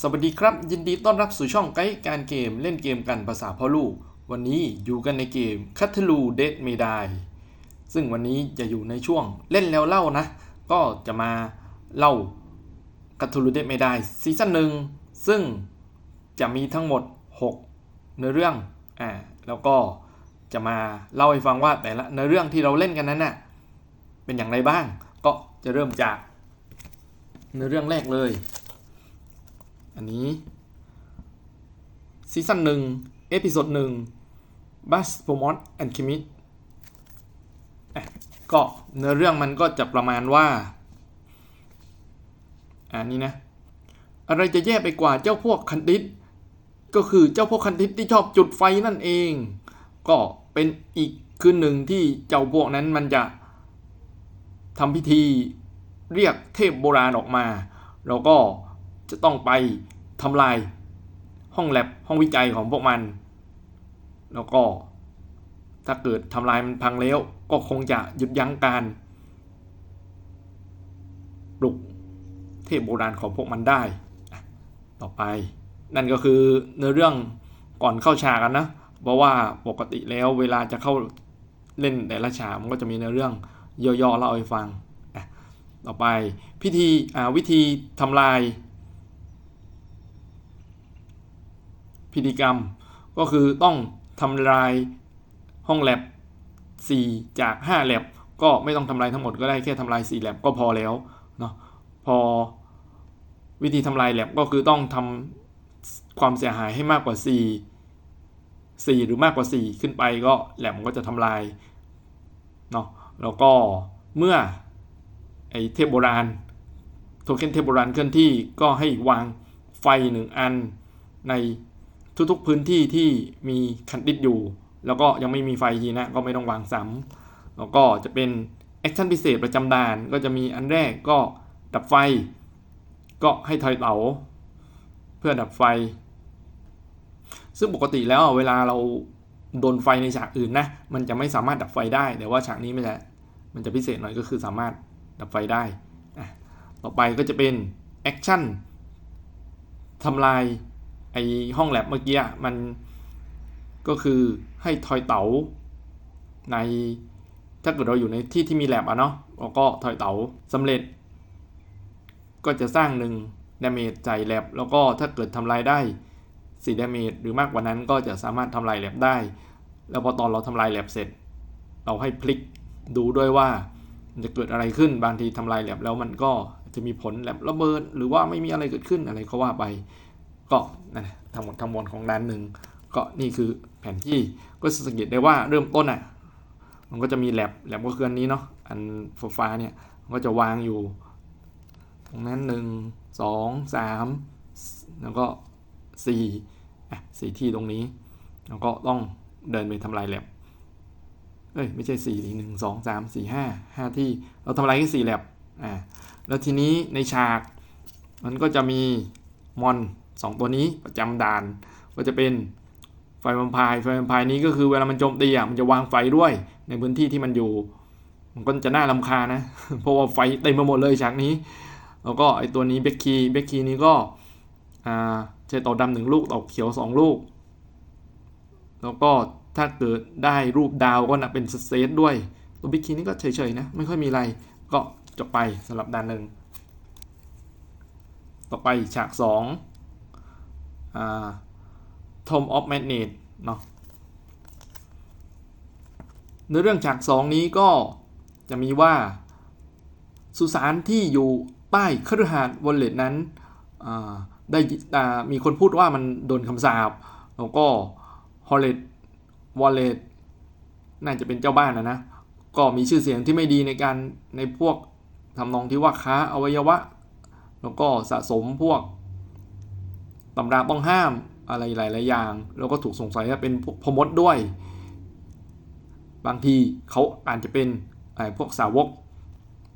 สวัสดีครับ ยินดีต้อนรับสู่ช่องไกด์การเกมเล่นเกมกันภาษาพ่อลูก วันนี้อยู่กันในเกม c a t l u d e a d m e d i ซึ่งวันนี้จะอยู่ในช่วงเล่นแล้วเล่านะ ก็จะมาเล่า c a t l u d e a d m e d i ซีซั่นหนึ่งซึ่งจะมีทั้งหมด 6 เนื้อเรื่องอ่าแล้วก็จะมาเล่าให้ฟังว่าแต่ละเนื้อเรื่องที่เราเล่นกันนั้นน่ะเป็นอย่างไรบ้าง ก็จะเริ่มจากเนื้อเรื่องแรกเลย อันนี้ซีซั่นหนึ่งเอพิโซดหนึ่งบัสโปมอสแอนด์คิมิก็เนื้อเรื่องมันก็จะประมาณว่าอันนี้นะ อะไรจะแย่ไปกว่าเจ้าพวกคันดิตก็คือเจ้าพวกคันดิตที่ชอบจุดไฟนั่นเอง ก็เป็นอีกคืนหนึ่งที่เจ้าพวกนั้นมันจะทำพิธีเรียกเทพโบราณออกมา แล้วก็ จะต้องไปทำลายห้องแลบห้องวิจัยของพวกมัน แล้วก็ถ้าเกิดทำลายมันพังแล้วก็คงจะหยุดยั้งการปลุกเทพโบราณของพวกมันได้ ต่อไป นั่นก็คือเนื้อเรื่องก่อนเข้าฉากกันนะ เพราะว่าปกติแล้วเวลาจะเข้าเล่นแต่ละฉากมันก็จะมีเนื้อเรื่องย่อๆเล่าให้ฟัง ต่อไปพิธีวิธีทำลาย พิธีกรรม ก็คือต้องทำลายห้องแลบ4 จาก5แลบก็ไม่ต้องทำลายทั้งหมดก็ได้แค่ทำลาย4แลบก็พอแล้วเนาะพอวิธีทำลายแลบก็คือต้องทำความเสียหายให้มากกว่า 4 4 หรือมากกว่า 4 ขึ้นไปก็แลบมันก็จะทำลายเนาะแล้วก็เมื่อไอเทพโบราณโทเค็นเทพโบราณเคลื่อนที่ก็ให้วางไฟหนึ่งอันใน ทุกๆพื้นที่ที่มีคันดิดอยู่ แล้วก็ยังไม่มีไฟทีนะก็ไม่ต้องวางซ้ำแล้วก็จะเป็นแอคชั่นพิเศษประจำด่าน ก็จะมีอันแรกก็ดับไฟ ก็ให้ถอยเต๋าเพื่อดับไฟ ซึ่งปกติแล้วเวลาเราโดนไฟในฉากอื่นนะ มันจะไม่สามารถดับไฟได้ แต่ว่าฉากนี้มันจะมันจะพิเศษหน่อยก็คือสามารถดับไฟได้ ต่อไปก็จะเป็นแอคชั่นทำลาย ไอห้องแลบเมื่อกี้มันก็คือให้ทอยเต๋าในถ้าเกิดเราอยู่ในที่ที่มีแลบอะเนาะเราก็ทอยเต๋าสำเร็จ ก็จะสร้างหนึ่งดาเมจใจแลบแล้วก็ถ้าเกิดทำลายได้4ดาเมจหรือมากกว่านั้นก็จะสามารถทำลายแลบได้ แล้วพอตอนเราทำลายแลบเสร็จ เราให้พลิกดูด้วยว่าจะเกิดอะไรขึ้นบางทีทำลายแลบแล้วมันก็จะมีผลแลบระเบิดหรือว่าไม่มีอะไรเกิดขึ้นอะไรเขาว่าไป ก็นั่นทั้งหมดทั้งมวลของด้านหนึ่งก็นี่คือแผนที่ก็สังเกตได้ว่าเริ่มต้นอะมันก็จะมีแลบแลบก็คืออันนี้เนาะอันฟ้าเนี่ยมันก็จะวางอยู่ ตรงนั้นหนึ่งสองสามแล้วก็สี่อะสี่ที่ตรงนี้ แล้วก็ต้องเดินไปทำลายแลบเอ้ยไม่ใช่สี่หนึ่งสองสามสี่ห้าห้าที่เราทำลายแค่สี่แลบอ่าแล้วทีนี้ในฉากมันก็จะมีมอน 2 ตัวนี้ประจำด่านก็จะเป็นไฟวัมพายไฟวัมพายนี้ก็คือเวลามันโจมตีอะมันจะวางไฟด้วยในพื้นที่ที่มันอยู่ มันก็จะน่าลำคานะ เพราะว่าไฟเต็มไปหมดเลยฉากนี้ แล้วก็ไอตัวนี้เบคคีเบคคีนี้ก็อ่าใช้ต่อดำหนึ่งลูกต่อเขียวสองลูก แล้วก็ถ้าเกิดได้รูปดาวก็นะเป็นสเตด้วย ตัวเบคคีนี้ก็เฉยๆนะ ไม่ค่อยมีอะไร ก็จบไปสำหรับด่านหนึ่ง ต่อไปฉาก 2 ทอมออฟแมกเนตเนาะในเรื่องฉากสองนี้ก็จะมีว่าสุสานที่อยู่ใต้คฤหาสน์วอลเลตนั้นได้มีคนพูดว่ามันโดนคำสาปแล้วก็ฮอลเลตวอลเลตน่าจะเป็นเจ้าบ้านนะนะก็มีชื่อเสียงที่ไม่ดีในการในพวกทำนองที่ว่าค้าอวัยวะ แล้วก็สะสมพวก ตำราต้องห้ามอะไรหลาย ๆ อย่าง แล้วก็ถูกสงสัยว่าเป็นพมดด้วย บางทีเขาอาจจะเป็นพวกสาวก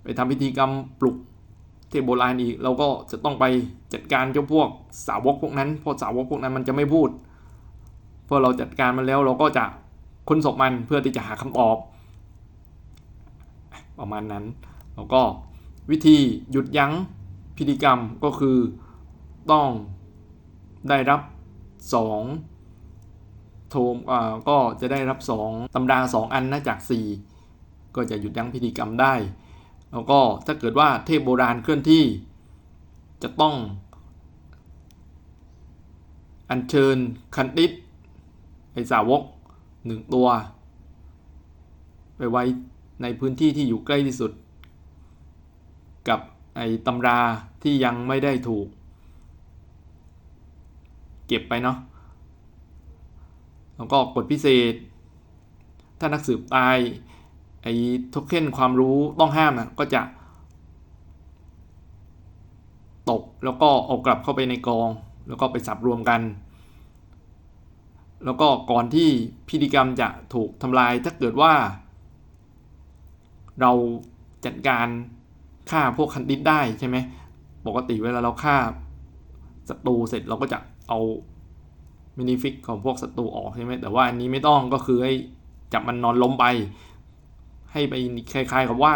ไปทำพิธีกรรมปลุกเทพโบราณอีกเราก็จะต้องไปจัดการเจ้าพวกสาวกพวกนั้นเพราะสาวกพวกนั้นมันจะไม่พูดพอเราจัดการมันแล้วเราก็จะค้นศพมันเพื่อที่จะหาคำตอบ ประมาณนั้น แล้วก็วิธีหยุดยั้งพิธีกรรมก็คือต้อง ได้รับสองโทมอ่าก็จะได้รับสองตำราสองอันนะจากสี่ก็จะหยุดยั้งพิธีกรรมได้ แล้วก็ถ้าเกิดว่าเทพโบราณเคลื่อนที่จะต้อง อัญเชิญคันติดไอสาวกหนึ่งตัว ไปไว้ในพื้นที่ที่อยู่ใกล้ที่สุด กับไอตำราที่ยังไม่ได้ถูก เก็บไปเนาะแล้วก็กฎพิเศษ ถ้านักสืบตายไอ้โทเค็นความรู้ต้องห้ามนะก็จะตกแล้วก็เอากลับเข้าไปในกอง แล้วก็ไปสับรวมกัน แล้วก็ก่อนที่พิธีกรรมจะถูกทำลายถ้าเกิดว่า เราจัดการฆ่าพวกคันดิดได้ใช่ไหมปกติเวลาเราฆ่าศัตรูเสร็จเราก็จะ เอามินิฟิกของพวกศัตรูออกใช่ไหมแต่ว่าอันนี้ไม่ต้องก็คือให้จับมันนอนล้มไป ให้ไปคล้ายๆกับว่า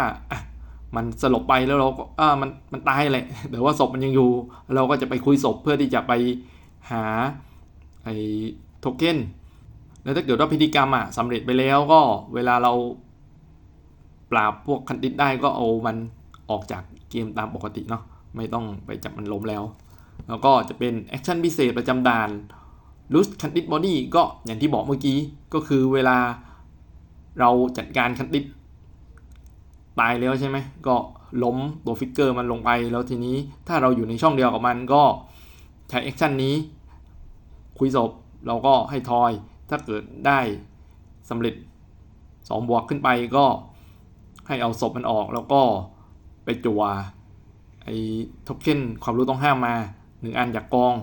มันสลบไปแล้วเราก็อ่ามันมันตายแหละแต่ว่าศพมันยังอยู่ เราก็จะไปคุยศพเพื่อที่จะไปหาไอ้โทเค็นแล้วถ้าเกิดว่าพิธีกรรมอะสำเร็จไปแล้วก็เวลาเราปราบพวกคันติดได้ก็เอามันออกจากเกมตามปกติเนาะไม่ต้องไปจับมันล้มแล้ว แล้วก็จะเป็นแอคชั่นพิเศษประจำด่าน l o s e c a n d i d Body ก็อย่างที่บอกเมื่อกี้ ก็คือเวลาเราจัดการคันดิดตายแล้วใช่ไหมก็ล้มตัวฟิกเกอร์มันลงไป แล้วทีนี้ถ้าเราอยู่ในช่องเดียวกับมันก็ใช้แอคชั่นนี้คุยศพเราก็ให้ทอย ถ้าเกิดได้สำเร็จ2บวกขึ้นไปก็ให้เอาศพมันออกแล้วก็ไปจัวไอ้โทเค็นความรู้ต้องห้ามมา หนึ่งอันจากกอง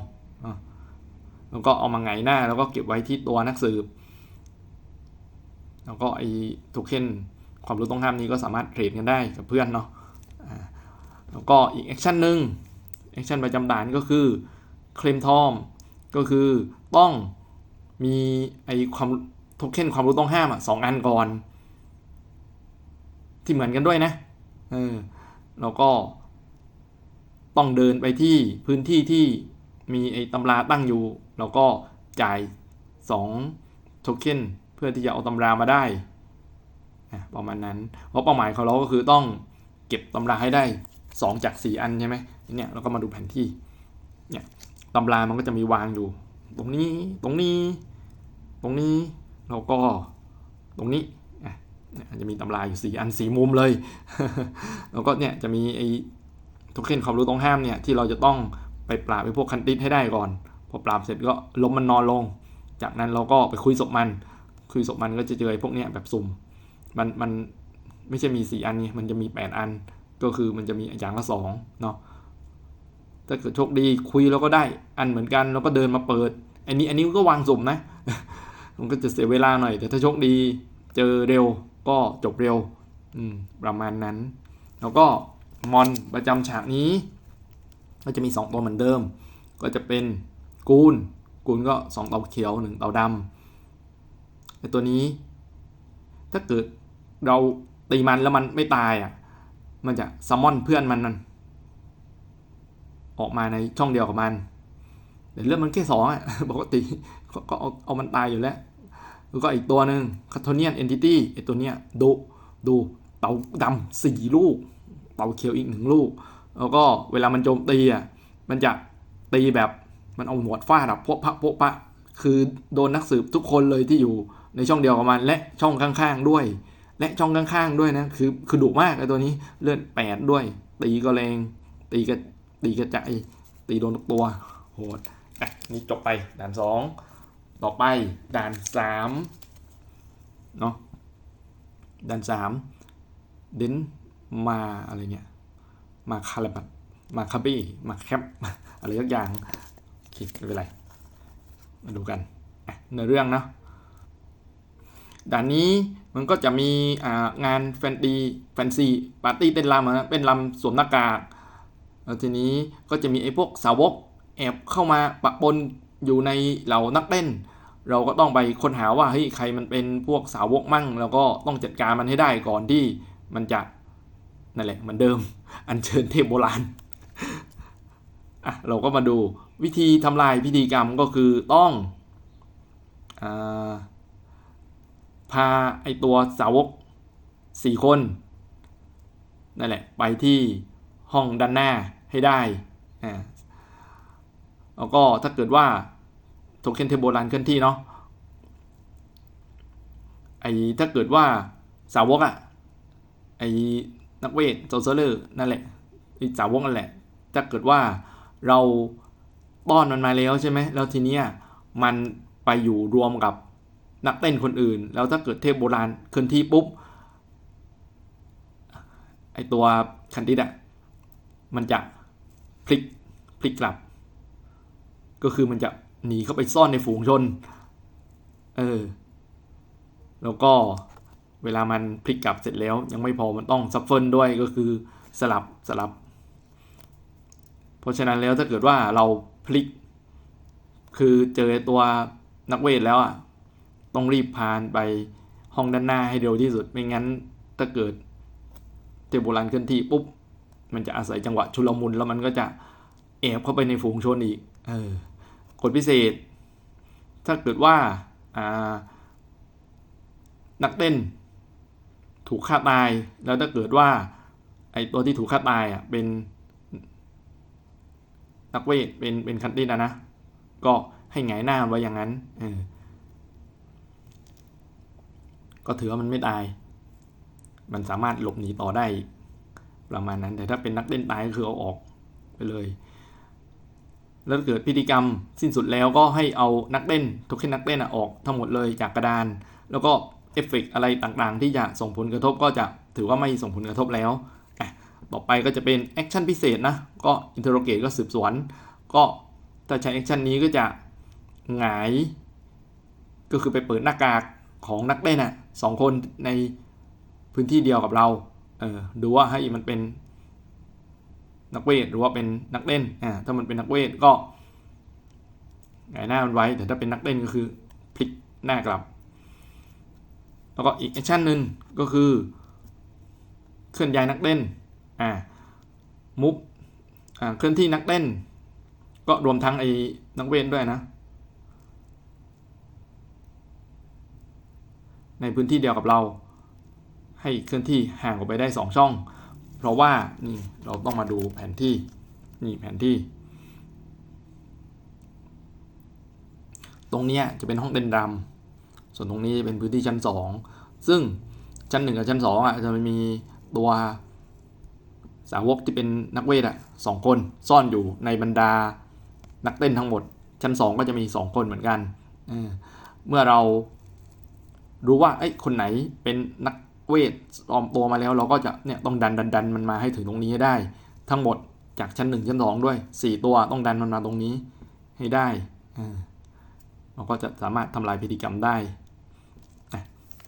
แล้วก็เอามาไงหน้าแล้วก็เก็บไว้ที่ตัวนักสืบ แล้วก็ไอ้โทเค็นความรู้ต้องห้ามนี้ก็สามารถเทรดกันได้กับเพื่อนเนาะแล้วก็อีกแอคชั่นหนึ่งแอคชั่นประจำด่านก็คือเคลมทอมก็คือต้องมีไอ้ความโทเค็นความรู้ต้องห้ามอะสองอันก่อน ที่เหมือนกันด้วยนะเออแล้วก็ ต้องเดินไปที่พื้นที่ที่มีไอ้ตำราตั้งอยู่แล้วก็จ่าย2โทเค็นเพื่อที่จะเอาตำรามาได้ประมาณนั้น เพราะเป้าหมายของเราก็คือต้องเก็บตำราให้ได้ 2 จาก 4 อันใช่ไหมเนี่ยเราก็มาดูแผนที่เนี่ยตำรามันก็จะมีวางอยู่ ตรงนี้ตรงนี้ ตรงนี้แล้วก็ตรงนี้อะจะมีตำราอยู่ 4 อันสีมุมเลย แล้วก็เนี่ยจะมีไอ โทเค็นความรู้ต้องห้ามเนี่ยที่เราจะต้องไปปราบไอ้พวกคันติดให้ได้ก่อน พอปราบเสร็จก็ล้มมันนอนลง จากนั้นเราก็ไปคุยศพมัน คุยศพมันก็จะเจอไอ้พวกเนี้ยแบบสุ่ม มันมันไม่ใช่มีสี่อันไงมันจะมีแปดอัน ก็คือมันจะมีอย่างละสองเนาะถ้าเกิดโชคดีคุยแล้วก็ได้อันเหมือนกันแล้วก็เดินมาเปิด อันนี้อันนี้ก็วางสุ่มนะ มันก็จะเสียเวลาหน่อย แต่ถ้าโชคดีเจอเร็วก็จบเร็ว อืมประมาณนั้น แล้วก็ มอนประจำฉากนี้ ก็จะมี 2 ตัวเหมือนเดิม ก็จะเป็นกูนกูนก็ 2 เตาเขียว 1 เตาดำไอตัวนี้ ถ้าเกิดเราตีมันแล้วมันไม่ตายอะมันจะซัมมอนเพื่อนมันนั่นออกมาในช่องเดียวกับมันแต่เลือดมันแค่สองอะปกติก็เอาเอามันตายอยู่แล้วแล้วก็อีกตัวหนึ่งคาโทเนียนเอนติตี้ไอตัวเนี้ยดูดูเตาดำสี่ลูก เตาเขียวอีกหนึ่งลูก แล้วก็เวลามันโจมตีอะมันจะตีแบบมันเอาหมวดฟาดอะโพะพะโพะปะคือโดนนักสืบทุกคนเลยที่อยู่ในช่องเดียวกับมันและช่องข้างๆด้วย และช่องข้างๆด้วยนะคือคือดุมากไอ้ตัวนี้เลือดแปดด้วย ตีก็แรง ตีกระตีกระจายตีโดนทุกตัวโหดอะนี่จบไปด่านสองต่อไปด่านสามเนาะด่านสามเดน มาอะไรเนี่ยมาคาราบัตมาคาบี้ มาแคป อะไรสักอย่างคไม่เป็นไร มาดูกันในเรื่องเนาะด่านนี้มันก็จะมีงานแฟนตีแฟนซีปาร์ตี้เต้นรำนะเป็นรำสวมหน้ากากแล้วทีนี้ก็จะมีไอ้พวกสาวกแอบเข้ามาปะปนอยู่ในเหล่านักเต้น เราก็ต้องไปค้นหาว่าเฮ้ยใครมันเป็นพวกสาวกมั่ง แล้วก็ต้องจัดการมันให้ได้ก่อนที่มันจะ นั่นแหละเหมือนเดิม อัญเชิญเทพโบราณอะเราก็มาดูวิธีทำลายพิธีกรรมก็คือต้องอาพาไอตัวสาวกสี่คนนั่นแหละไปที่ห้องด้านหน้าให้ได้อ่าแล้วก็ถ้าเกิดว่าโทเค็นเทโบรันเคลื่อนที่เนาะไอถ้าเกิดว่าสาวกอะไอ นักเวทโซเซอร์นั่นแหละไอสาวกนั่นแหละถ้าเกิดว่าเราป้อนมันมาแล้วใช่ไหมแล้วทีเนี้ยมันไปอยู่รวมกับนักเต้นคนอื่น แล้วถ้าเกิดเทพโบราณเคลื่อนที่ปุ๊บไอตัวคันดิดอะมันจะพลิกพลิกกลับ ก็คือมันจะหนีเข้าไปซ่อนในฝูงชน เออ แล้วก็ เวลามันพลิกกลับเสร็จแล้ว ยังไม่พอมันต้องซัฟเฟิลด้วยก็คือสลับสลับ เพราะฉะนั้นแล้วถ้าเกิดว่าเราพลิก คือเจอตัวนักเวทแล้วอะต้องรีบพานไปห้องด้านหน้าให้เร็วที่สุด ไม่งั้นถ้าเกิดเทพโบราณเคลื่อนที่ปุ๊บ มันจะอาศัยจังหวะชุลมุนแล้วมันก็จะแอบเข้าไปในฝูงชนอีก เออ กฎพิเศษ ถ้าเกิดว่า อ่า นักเต้น ถูกฆ่าตาย แล้วถ้าเกิดว่า ไอตัวที่ถูกฆ่าตายอะเป็นนักเวทเป็นเป็นคันตินะนะ ก็ให้หงายหน้าไว้อย่างนั้นเออก็ถือว่ามันไม่ตาย มันสามารถหลบหนีต่อได้ ประมาณนั้น แต่ถ้าเป็นนักเล่นตายก็คือเอาออกไปเลย แล้วเกิดพิธีกรรมสิ้นสุดแล้วก็ให้เอานักเล่นทุกแค่นักเล่นออกทั้งหมดเลยจากกระดาน แล้วก็ เอฟเฟกอะไรต่างๆ ที่จะส่งผลกระทบก็จะถือว่าไม่ส่งผลกระทบแล้วต่อไปก็จะเป็นแอคชั่นพิเศษนะ ก็อินเทอร์โรเกตก็สืบสวน ก็ถ้าใช้แอคชั่นนี้ก็จะหงาย ก็คือไปเปิดหน้ากากของนักเล่นอะสองคนในพื้นที่เดียวกับเราเออดูว่าให้มันเป็นนักเวทหรือว่าเป็นนักเล่นอ่าถ้ามันเป็นนักเวทก็หงายหน้ามันไว้แต่ถ้าเป็นนักเล่นก็คือพลิกหน้ากลับ แล้วก็อีกแอคชั่นหนึ่งก็คือเคลื่อนย้ายนักเล่นอ่ามุกอ่าเคลื่อนที่นักเล่น ก็รวมทั้งไอ้นักเวทด้วยนะ ในพื้นที่เดียวกับเรา ให้เคลื่อนที่ห่างออกไปได้ 2 ช่อง เพราะว่านี่เราต้องมาดูแผนที่นี่แผนที่ ตรงนี้จะเป็นห้องเต้นรำ ส่วนตรงนี้จะเป็นพื้นที่ชั้น 2 ซึ่งชั้น 1 กับชั้น 2อะจะมีตัวสาวกที่เป็นนักเวทอะสองคนซ่อนอยู่ในบรรดานักเต้นทั้งหมด ชั้น 2 ก็จะมี 2 คนเหมือนกันเเมื่อเรารู้ว่าไอ้คนไหนเป็นนักเวทปลอมตัวมาแล้ว เราก็จะเนี่ยต้องดันดันดันมันมาให้ถึงตรงนี้ให้ได้ ทั้งหมดจากชั้น 1 ชั้น 2 ด้วย 4 ตัวต้องดันมันมาตรงนี้ให้ได้เราก็จะสามารถทำลายพิธีกรรมได้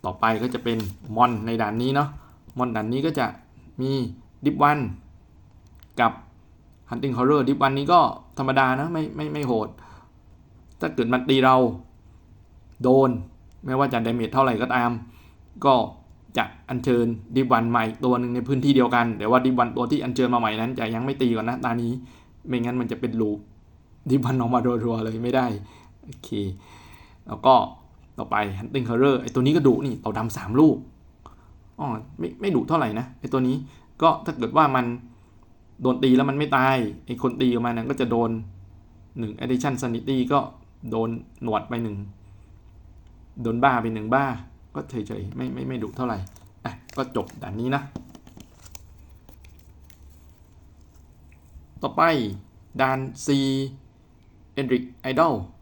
ต่อไปก็จะเป็นมอนในด่านนี้เนาะมอนด่านนี้ก็จะมีดิฟวันกับ Hunting Horror ดิฟวันนี้ก็ธรรมดานะไม่ไม่ไม่โหด ถ้าเกิดมันตีเราโดน ไม่ว่าจะดาเมจเท่าไหร่ก็ตาม ก็จะอัญเชิญดิฟวันใหม่ตัวหนึ่งในพื้นที่เดียวกัน แต่ว่าดิฟวันตัวที่อัญเชิญมาใหม่นั้นจะยังไม่ตีก่อนนะตานี้ ไม่งั้นมันจะเป็นลูปดิฟวันออกมารัวๆเลยไม่ได้โอเคแล้วก็ ต่อไป Hunting Horror ไอตัวนี้ก็ดุนี่เต่าดำสามลูกอ๋อไม่ไม่ดุเท่าไหร่นะไอตัวนี้ก็ถ้าเกิดว่ามันโดนตีแล้วมันไม่ตายไอคนตีออกมานั้นก็จะโดน1 addition sanity ก็โดนหนวดไปหนึ่งโดนบ้าไปหนึ่งบ้า ก็เฉยๆไม่ไม่ไม่ดุเท่าไหร่อะก็จบด่านนี้นะ ต่อไปด่าน C Enric Idol ก็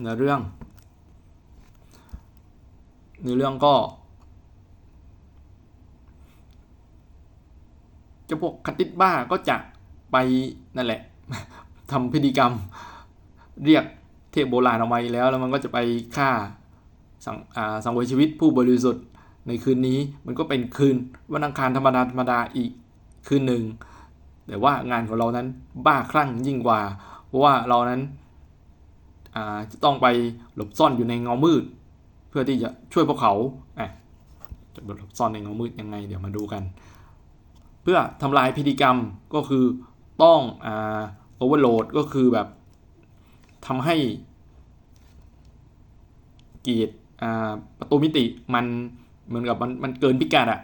เนื้อเรื่องเนื้อเรื่องก็จะพวกคัตติดบ้าก็จะไปนั่นแหละทำพิธีกรรมเรียกเทพโบราณเออกมาแล้ว แล้วมันก็จะไปฆ่าสังสังเวยชีวิตผู้บริสุทธิ์ในคืนนี้มันก็เป็นคืนวันอังคารธรรมดาธรรมดาอีกคืนหนึ่ง แต่ว่างานของเรานั้นบ้าคลั่งยิ่งกว่า เพราะว่าเรานั้น จะต้องไปหลบซ่อนอยู่ในเงามืด เพื่อที่จะช่วยพวกเขาจะหลบซ่อนในเงามืดยังไงเดี๋ยวมาดูกัน เพื่อทำลายพิธีกรรมก็คือต้องอ่าโอเวอร์โหลดก็คือแบบทำให้กีดอ่าประตูมิติมันเหมือนกับมันมันเกินพิกัดอะ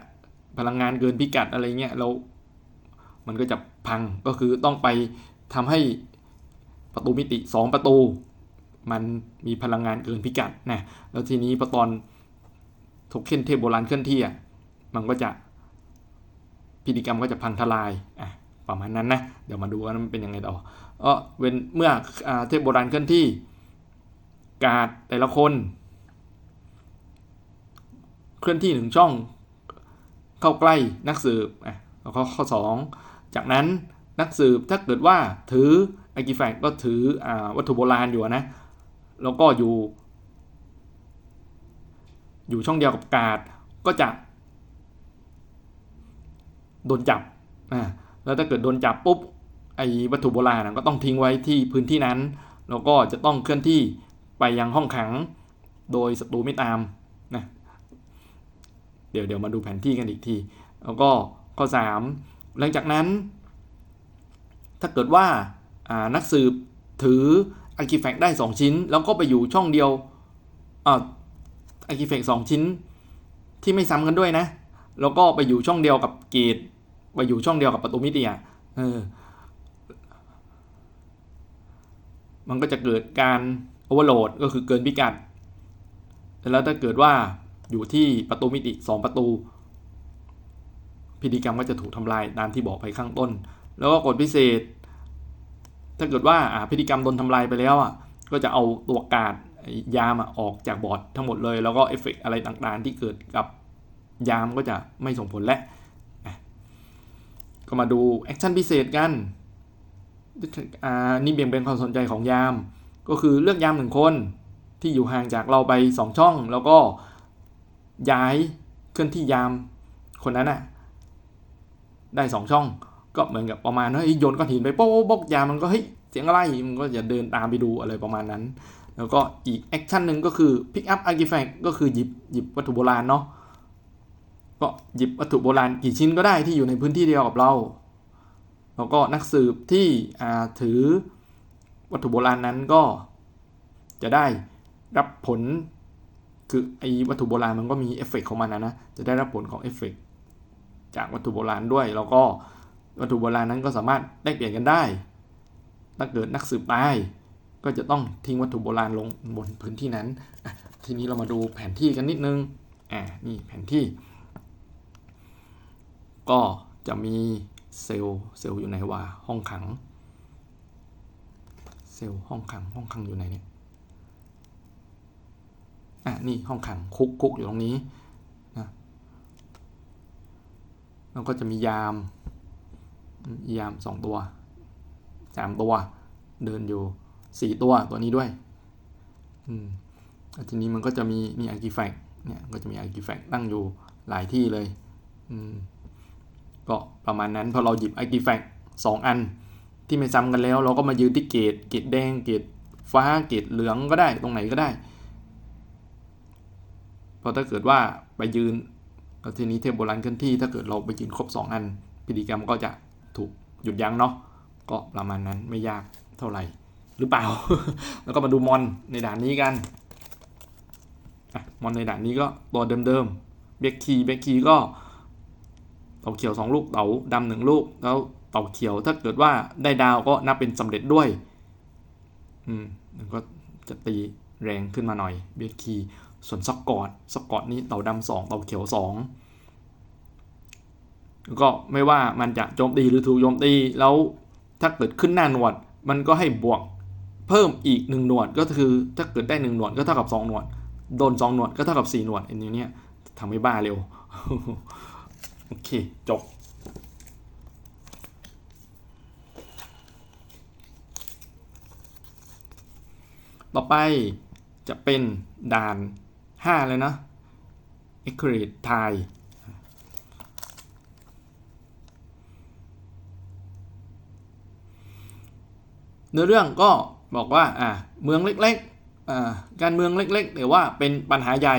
พลังงานเกินพิกัดอะไรเงี้ยแล้วมันก็จะพังก็คือต้องไปทำให้ประตูมิติ 2 ประตู มันมีพลังงานเกินพิกัดนะแล้วทีนี้พอตอนโทเค็นเทพโบราณเคลื่อนที่อะมันก็จะพิธีกรรมก็จะพังทลายอะประมาณนั้นนะ เดี๋ยวมาดูว่ามันเป็นยังไงต่อเออเว้นเมื่ออเทพโบราณเคลื่อนที่ การ์ดแต่ละคน เคลื่อนที่หนึ่งช่อง เข้าใกล้นักสืบอะแล้วก็ข้อ 2 จากนั้นนักสืบถ้าเกิดว่าถือไอกิแฟกก็ถืออวัตถุโบราณอยู่นะ แล้วก็อยู่ อยู่ช่องเดียวกับกาดก็จะ โดนจับอ่าแล้วถ้าเกิดโดนจับปุ๊บไอ้วัตถุโบราณก็ต้องทิ้งไว้ที่พื้นที่นั้น แล้วก็จะต้องเคลื่อนที่ไปยังห้องขัง โดยศัตรูไม่ตามนะเดี๋ยวเดี๋ยวมาดูแผนที่กันอีกที แล้วก็ข้อ 3 หลังจากนั้น ถ้าเกิดว่านักสืบถือ อาร์กิแฟกได้ 2 ชิ้น แล้วก็ไปอยู่ช่องเดียวอาร์กิแฟกสชิ้น ที่ไม่ซ้ำกันด้วยนะ แล้วก็ไปอยู่ช่องเดียวกับเกตไปอยู่ช่องเดียวกับประตูมิติอะเออมันก็จะเกิดการโอเวอร์โหลดก็คือเกินพิกัด แล้วถ้าเกิดว่าอยู่ที่ประตูมิติ 2 ประตู พิธีกรรมก็จะถูกทำลายตามที่บอกไปข้างต้น แล้วก็กฎพิเศษ ถ้าเกิดว่าพิธีกรรมโดนทำลายไปแล้วอะก็จะเอาตัวกาดยามออกจากบอร์ดทั้งหมดเลย แล้วก็เอฟเฟกอะไรต่างๆ ที่เกิดกับยามก็จะไม่ส่งผลและก็มาดูแอคชั่นพิเศษกันนี่เบี่ยงเป็นความสนใจของยาม ก็คือเลือกยามหนึ่งคนที่อยู่ห่างจากเราไป 2 ช่อง แล้วก็ย้ายเคลื่อนที่ยามคนนั้นอะได้ 2 ช่อง ก็เหมือนกับประมาณว่าโยนก้อนหินไปโป๊ะบกยามันก็เฮ้ยเสียงอะไรมันก็จะเดินตามไปดูอะไรประมาณนั้น แล้วก็อีกแอคชั่นหนึ่งก็คือ pick up artifact ก็คือหยิบหยิบวัตถุโบราณเนาะก็หยิบวัตถุโบราณกี่ชิ้นก็ได้ที่อยู่ในพื้นที่เดียวกับเรา แล้วก็นักสืบที่ถือวัตถุโบราณนั้นก็จะได้รับผลคือไอ้วัตถุโบราณมันก็มีเอฟเฟกของมันนะนะ จะได้รับผลของเอฟเฟกจากวัตถุโบราณด้วย แล้วก็ วัตถุโบราณนั้นก็สามารถแลกเปลี่ยนกันได้ ถ้าเกิดนักสืบตายก็จะต้องทิ้งวัตถุโบราณลงบนพื้นที่นั้น ทีนี้เรามาดูแผนที่กันนิดนึง อ่า นี่แผนที่ ก็จะมีเซลล์เซลล์อยู่ไหนวะ ห้องขัง เซลล์ห้องขัง ห้องขังอยู่ไหนเนี่ย อะ นี่ห้องขังคุกคุกอยู่ตรงนี้นะแล้วก็จะมียาม ยามสองตัวสามตัว เดินอยู่สี่ตัวตัวนี้ด้วยอืมทีนี้มันก็จะมีมีอาร์กิแฟกเนี่ยก็จะมีอาร์กิแฟกตั้งอยู่หลายที่เลยอืมก็ประมาณนั้นพอเราหยิบ artifact 2อันที่ไม่ซ้ำกันแล้ว เราก็มายืนที่เกตเกตแดงเกตฟ้าเกตเหลืองก็ได้ตรงไหนก็ได้พอถ้าเกิดว่าไปยืนทีนี้เทพโบราณเคลื่อนที่ถ้าเกิดเราไปยืนครบ 2 อันพิธีกรรมก็จะ ถูกหยุดยั้งเนาะก็ประมาณนั้นไม่ยากเท่าไหร่หรือเปล่า แล้วก็มาดูมอนในด่านนี้กันมอนในด่านนี้ก็ตัวเดิมๆเบคคีเบคคีก็เต่าเขียว 2 ลูกเต่าดำหนึ่งลูก แล้วเต่าเขียวถ้าเกิดว่าได้ดาวก็นับเป็นสำเร็จด้วย อืมก็จะตีแรงขึ้นมาหน่อยเบียดคีส่วนสกอตสกอตนี้เต่าดำสองเต่าเขียวสอง ก็ไม่ว่ามันจะโจมตีหรือถูกโจมตีแล้วถ้าเกิดขึ้นหน้าหนวด มันก็ให้บวกเพิ่มอีกหนึ่งหนวดก็คือถ้าเกิดได้หนึ่งหนวดก็เท่ากับสองหนวด โดนสองหนวดก็เท่ากับสี่หนวดอันนี้เนี่ยทำให้บ้าเร็ว โอเค จบ ต่อไปจะเป็นด่าน 5 เลยนะ accurate tie เนื้อเรื่องก็บอกว่าอ่าเมืองเล็กๆการเมืองเล็กๆแต่ว่าเป็นปัญหาใหญ่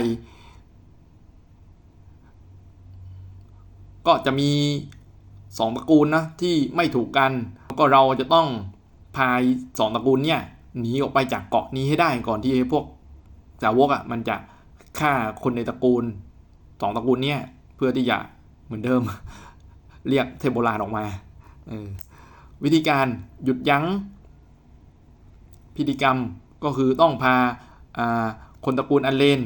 ก็จะมี2ตระกูลนะที่ไม่ถูกกันก็เราจะต้องพายสองตระกูลเนี่ยหนีออกไปจากเกาะนี้ให้ได้ก่อนที่พวกสาวกอะ่ะมันจะฆ่าคนในตระกูลสองตระกูลเนี่ยเพื่อที่จะเหมือนเดิม เรียกเทโบราณออกมาออวิธีการหยุดยั้ง พิธีกรรมก็คือต้องพาคนตระกูลอันเลน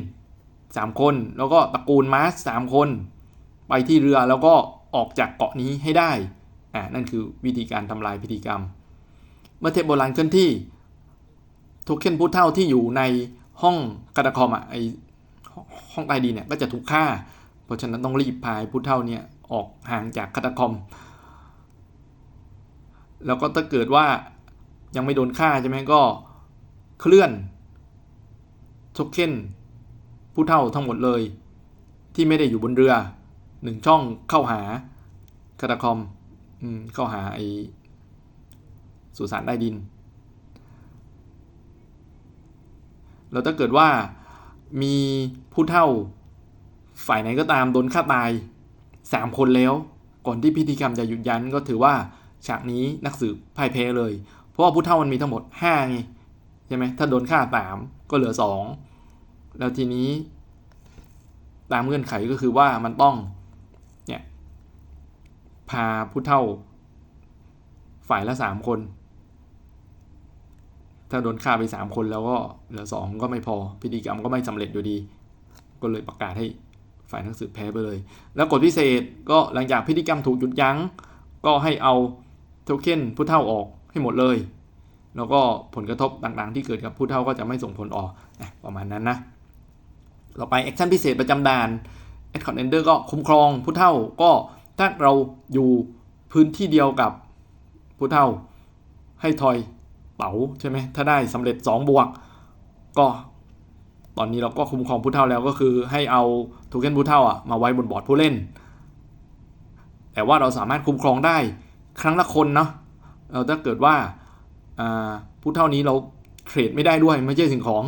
สามคน แล้วก็ตระกูลมาสสามคน ไปที่เรือแล้วก็ออกจากเกาะนี้ให้ได้อ่านั่นคือวิธีการทำลายพิธีกรรม เมื่อเทพโบราณเคลื่อนที่โทเค็นผู้เท่าที่อยู่ในห้องคาตาคอมอะไอห้องใต้ดินเนี่ยก็จะถูกฆ่า เพราะฉะนั้นต้องรีบพายผู้เท่าเนี่ยออกห่างจากคาตาคอม แล้วก็ถ้าเกิดว่า ยังไม่โดนฆ่าใช่ไหมก็เคลื่อนโทเค็นผู้เท่าทั้งหมดเลย ที่ไม่ได้อยู่บนเรือหนึ่งช่องเข้าหาคาตาคอมอืมเข้าหาไอสุสานใต้ดิน แล้วถ้าเกิดว่ามีผู้เท่าฝ่ายไหนก็ตามโดนฆ่าตายสามคนแล้ว ก่อนที่พิธีกรรมจะหยุดยั้นก็ถือว่าฉากนี้นักสืบพ่ายแพ้เลย เพราะว่าผู้เท่ามันมีทั้งหมดห้าไงใช่ไหมถ้าโดนฆ่าสามก็เหลือสองแล้วทีนี้ ตามเงื่อนไขก็คือว่ามันต้องเนี่ยพาผู้เท่า ฝ่ายละสามคน ถ้าโดนฆ่าไปสามคนแล้วก็เหลือสองก็ไม่พอพิธีกรรมก็ไม่สำเร็จอยู่ดี ก็เลยประกาศให้ฝ่ายนักสืบแพ้ไปเลย แล้วกฎพิเศษก็หลังจากพิธีกรรมถูกหยุดยั้ง ก็ให้เอาโทเค็นผู้เท่าออก ให้หมดเลย แล้วก็ผลกระทบต่างๆ ที่เกิดกับผู้เท่าก็จะไม่ส่งผลออกประมาณนั้นนะต่อไปแอคชั่นพิเศษประจำด่านแอดคอนเอนเดอร์ก็คุ้มครองผู้เท่าก็ถ้าเราอยู่พื้นที่เดียวกับผู้เท่าให้ทอยเป๋าใช่ไหมถ้าได้สำเร็จ 2 บวก ก็ตอนนี้เราก็คุ้มครองผู้เท่าแล้วก็คือให้เอาโทเค็นผู้เท่าอะมาไว้บนบอร์ดผู้เล่น แต่ว่าเราสามารถคุ้มครองได้ครั้งละคนเนาะ ถ้าเกิดว่าผู้เท่านี้เราเทรดไม่ได้ด้วยไม่ใช่สิ่งของ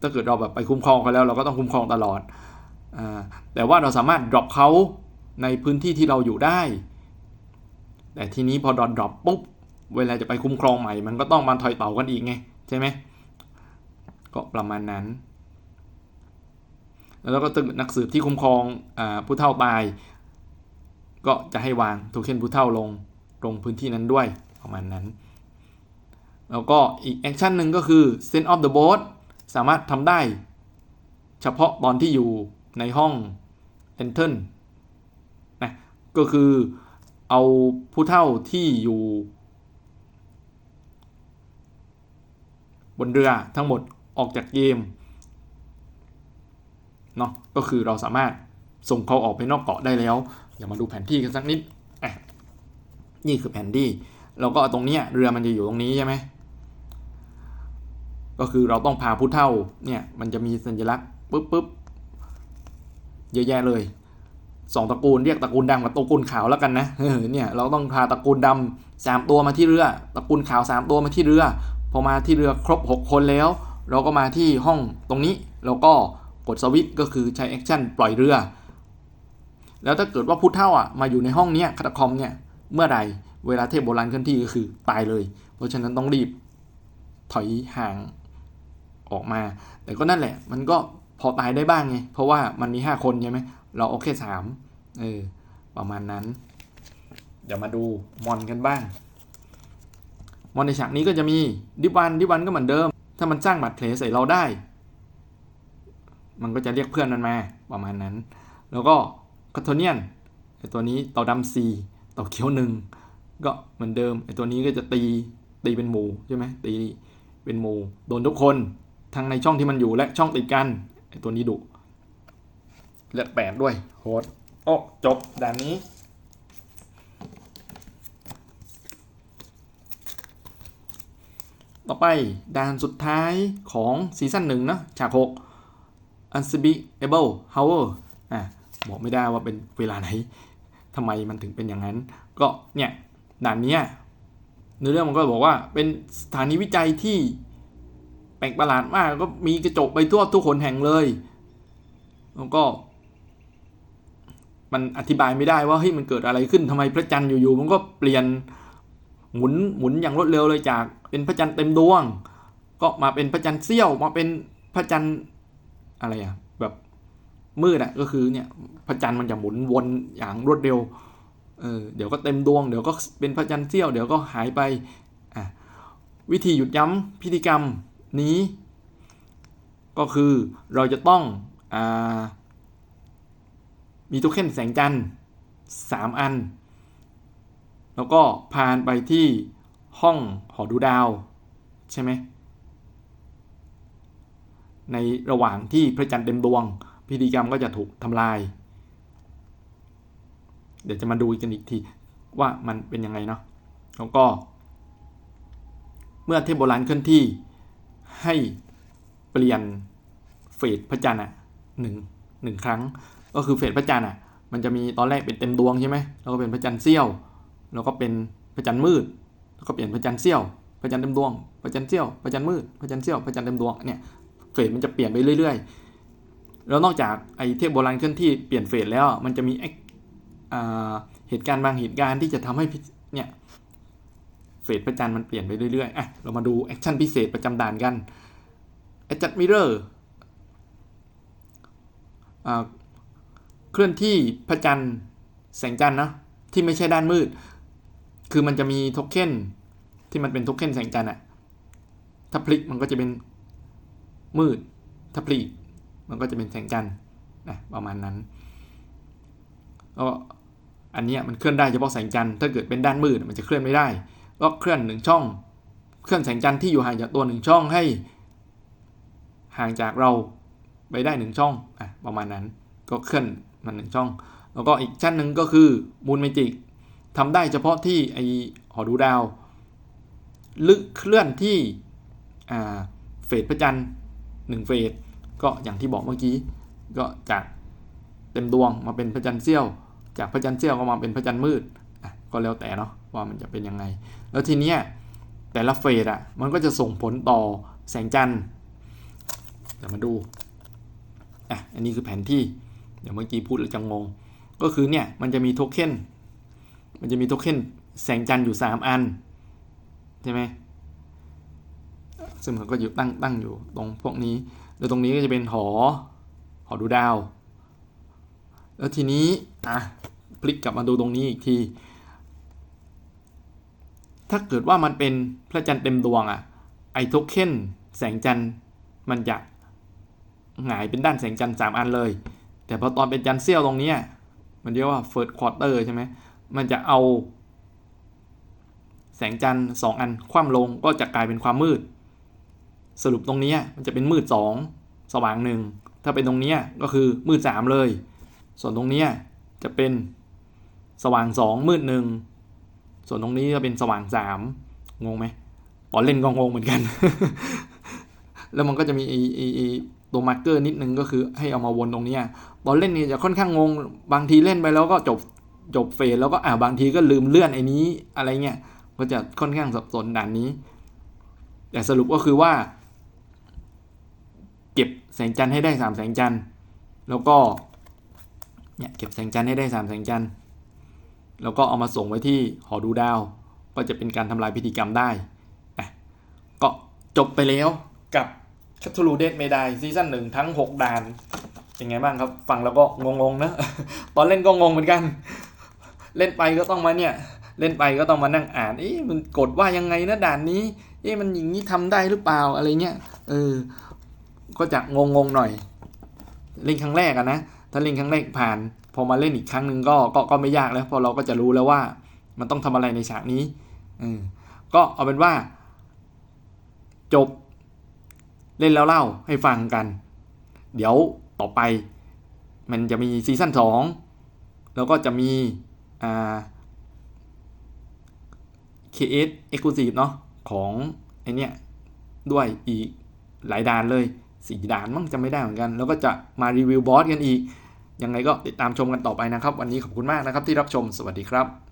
ถ้าเกิดเราแบบไปคุ้มครองเขาแล้ว เราก็ต้องคุ้มครองตลอดอแต่ว่าเราสามารถ drop เขาในพื้นที่ที่เราอยู่ได้ แต่ทีนี้พอดอน drop ปุ๊บเวลาจะไปคุ้มครองใหม่ มันก็ต้องมาถอยเต่ากันอีกไงใช่ไหมก็ประมาณนั้น แล้วก็ตึกนักสืบที่คุ้มครองอผู้เท่าตาย ก็จะให้วางโทเค็นผู้เท่าลง ลงพื้นที่นั้นด้วยประมาณนั้น แล้วก็อีกแอคชั่นหนึ่งก็คือ send off the boat สามารถทำได้ เฉพาะตอนที่อยู่ในห้อง enter นะก็คือเอาผู้เท่าที่อยู่ บนเรือทั้งหมดออกจากเกมเนาะก็คือเราสามารถส่งเขาออกไปนอกเกาะได้แล้วอย่ามาดูแผนที่กันสักนิด นี่คือแผนที่เราก็ตรงนี้เรือมันจะอยู่ตรงนี้ใช่ไหมก็คือเราต้องพาผู้เท่าเนี่ยมันจะมีสัญลักษณ์ปุ๊บปุ๊บเยอะแยะเลยสองตระกูลเรียกตระกูลดำกับตระกูลขาวแล้วกันนะเนี่ยเราต้องพาตระกูลดำสามตัวมาที่เรือ ตระกูลขาวสามตัวมาที่เรือ พอมาที่เรือครบ 6 คนแล้ว เราก็มาที่ห้องตรงนี้แล้วก็กดสวิตช์ก็คือใช้แอคชั่นปล่อยเรือ แล้วถ้าเกิดว่าผู้เท่าอะมาอยู่ในห้องเนี้ยคาตาคอมเนี่ย เมื่อใดเวลาเทพโบราณเคลื่อนที่ก็คือตายเลย เพราะฉะนั้นต้องรีบถอยห่างออกมา แต่ก็นั่นแหละ มันก็พอตายได้บ้างไง เพราะว่ามันมี 5 คนใช่ไหม เราเอาแค่สามเออ ประมาณนั้น เดี๋ยวมาดูมอนกันบ้าง มอนในฉากนี้ก็จะมีดิวันดิวันก็เหมือนเดิม ถ้ามันสร้างบาดแผลใส่เราได้ มันก็จะเรียกเพื่อนมันมาประมาณนั้น แล้วก็คาโทเนียนตัวนี้เต่าดำซี ต่าเขี้ยวหนึ่งก็เหมือนเดิมไอตัวนี้ก็จะตีตีเป็นหมูใช่ไหมตีเป็นหมูโดนทุกคนทั้งในช่องที่มันอยู่และช่องติดกันไอตัวนี้ดุเลือดแปดด้วยโหดโอ้จบด่านนี้ต่อไปด่านสุดท้ายของซีซั่นหนึ่งนะฉากหก Unstable Hour อะบอกไม่ได้ว่าเป็นเวลาไหน ทำไมมันถึงเป็นอย่างนั้น ก็เนี่ยด่านนี้เนื้อเรื่องมันก็บอกว่าเป็นสถานีวิจัยที่แปลกประหลาดมากก็มีกระจกไปทั่วทุกคนแห่งเลยแล้วก็ มันอธิบายไม่ได้ว่าเฮ้ยมันเกิดอะไรขึ้นทำไมพระจันทร์อยู่ๆมันก็เปลี่ยนหมุนหมุนอย่างรวดเร็วเลยจาก เป็นพระจันทร์เต็มดวง ก็มาเป็นพระจันทร์เสี้ยวมาเป็นพระจันทร์อะไรอะแบบ มืดอะก็คือเนี่ยพระจันทร์มันจะหมุนวนอย่างรวดเร็วเออเดี๋ยวก็เต็มดวง เดี๋ยวก็เป็นพระจันทร์เสี้ยว เดี๋ยวก็หายไปอะวิธีหยุดยั้งพิธีกรรมนี้ ก็คือเราจะต้องอามีโทเค็นแสงจันทร์สามอัน แล้วก็พานไปที่ห้องหอดูดาว ใช่ไหมในระหว่างที่พระจันทร์เต็มดวง พิธีกรรมก็จะถูกทำลาย เดี๋ยวจะมาดูกันอีกทีว่ามันเป็นยังไงเนาะแล้วก็ เมื่อเทพโบราณเคลื่อนที่ให้เปลี่ยนเฟสพระจันทร์อะหนึ่งหนึ่งครั้ง ก็คือเฟสพระจันทร์อะ มันจะมีตอนแรกเป็นเต็มดวงใช่ไหมแล้วก็เป็นพระจันทร์เสี้ยว แล้วก็เป็นพระจันทร์มืด แล้วก็เปลี่ยนพระจันทร์เสี้ยว พระจันทร์เต็มดวง พระจันทร์เสี้ยว พระจันทร์มืด พระจันทร์เสี้ยว พระจันทร์เต็มดวง เนี่ย เฟสมันจะเปลี่ยนไปเรื่อย ๆ แล้วนอกจากไอเทพโบราณเคลื่อนที่เปลี่ยนเฟสแล้ว มันจะมีเหตุการณ์บางเหตุการณ์ที่จะทำให้เนี่ยเฟสพระจันมันเปลี่ยนไปเรื่อยๆอะเรามาดูแอคชั่นพิเศษประจำด่านกันแอจัดมิเรอร์เคลื่อนที่พระจันทร์แสงจันทร์นะที่ไม่ใช่ด้านมืด คือมันจะมีโทเค็นที่มันเป็นโทเค็นแสงจันทร์อะถ้าพลิกมันก็จะเป็นมืด ถ้าพลิก มันก็จะเป็นแสงจันทร์นะประมาณนั้นก็อันนี้มันเคลื่อนได้เฉพาะแสงจันทร์ถ้าเกิดเป็นด้านมืดมันจะเคลื่อนไม่ได้ ก็เคลื่อนหนึ่งช่อง เคลื่อนแสงจันทร์ที่อยู่ห่างจากตัวหนึ่งช่องให้ ห่างจากเราไปได้หนึ่งช่องอะประมาณนั้นก็เคลื่อนมันหนึ่งช่อง แล้วก็อีกชั้นหนึ่งก็คือมูลเมจิกทำได้เฉพาะที่ไอหอดูดาวลึกเคลื่อนที่เฟสพระจันทร์หนึ่งเฟส ก็อย่างที่บอกเมื่อกี้ ก็จากเต็มดวงมาเป็นพระจันทร์เสี้ยว จากพระจันทร์เสี้ยวก็มาเป็นพระจันทร์มืดก็แล้วแต่เนาะว่ามันจะเป็นยังไง แล้วทีเนี้ยแต่ละเฟสอะมันก็จะส่งผลต่อแสงจันทร์เดี๋ยวมาดูอะอันนี้คือแผนที่ เดี๋ยวเมื่อกี้พูดแล้วจะงง ก็คือเนี่ยมันจะมีโทเค็นมันจะมีโทเค็นแสงจันทร์อยู่ 3 อัน ใช่ไหมซึ่งมันก็อยู่ตั้งตั้งอยู่ตรงพวกนี้ แล้วตรงนี้ก็จะเป็นหอ หอดูดาว แล้วทีนี้อะพลิกกลับมาดูตรงนี้อีกที ถ้าเกิดว่ามันเป็นพระจันทร์เต็มดวงอะไอโทเค็นแสงจันทร์มันจะหงายเป็นด้านแสงจันทร์3อันเลย แต่พอตอนเป็นจันทร์เสี้ยวตรงนี้มันเรียกว่า first quarter ใช่ไหมมันจะเอา แสงจันทร์สองอันคว่ำลงก็จะกลายเป็นความมืด สรุปตรงนี้มันจะเป็นมืดสองสว่างหนึ่งถ้าเป็นตรงนี้ก็คือมืดสามเลย ส่วนตรงนี้จะเป็นสว่างสองมืดหนึ่งส่วนตรงนี้จะเป็นสว่างสามงงไหมตอนเล่นก็งงเหมือนกัน แล้วมันก็จะมีไอ้ตัวมาร์กเกอร์นิดนึงก็คือให้เอามาวนตรงนี้ตอนเล่นนี่จะค่อนข้างงง บางทีเล่นไปแล้วก็จบจบเฟสแล้วก็อ่าบางทีก็ลืมเลื่อนไอ้นี้อะไรเงี้ยก็จะค่อนข้างสับสนด่านนี้ แต่สรุปก็คือว่า เก็บแสงจันทร์ให้ได้สามแสงจันทร์แล้วก็เนี่ยเก็บแสงจันทร์ให้ได้สามแสงจันทร์แล้วก็เอามาส่งไว้ที่หอดูดาว ก็จะเป็นการทำลายพิธีกรรมได้อะก็จบไปแล้วกับคัทลูเดดเมดายซีซั่นหนึ่งทั้ง 6 ด่านเป็นไงบ้างครับ ฟังแล้วก็งงๆนะ ตอนเล่นก็งงเหมือนกัน เล่นไปก็ต้องมาเนี่ย เล่นไปก็ต้องมานั่งอ่านเอ๊ะมันกดว่ายังไงนะด่านนี้เอ๊ะมันอย่างนี้ทำได้หรือเปล่าอะไรเงี้ยเออ ก็จะงงๆหน่อย เล่นครั้งแรกอะนะ ถ้าเล่นครั้งแรกผ่าน พอมาเล่นอีกครั้งหนึ่งก็ก็ก็ไม่ยากแล้วพอเราก็จะรู้แล้วว่า มันต้องทำอะไรในฉากนี้ออก็เอาเป็นว่า จบ เล่นแล้วเล่าให้ฟังกัน เดี๋ยวต่อไป มันจะมีซีซั่นสองแล้วก็จะมีอ่า KS Exclusive เนาะของไอเนี้ยด้วยอีกหลายดานเลย สี่ด่านมั้งจะไม่ได้เหมือนกัน แล้วก็จะมารีวิวบอสกันอีก ยังไงก็ติดตามชมกันต่อไปนะครับ วันนี้ขอบคุณมากนะครับที่รับชม สวัสดีครับ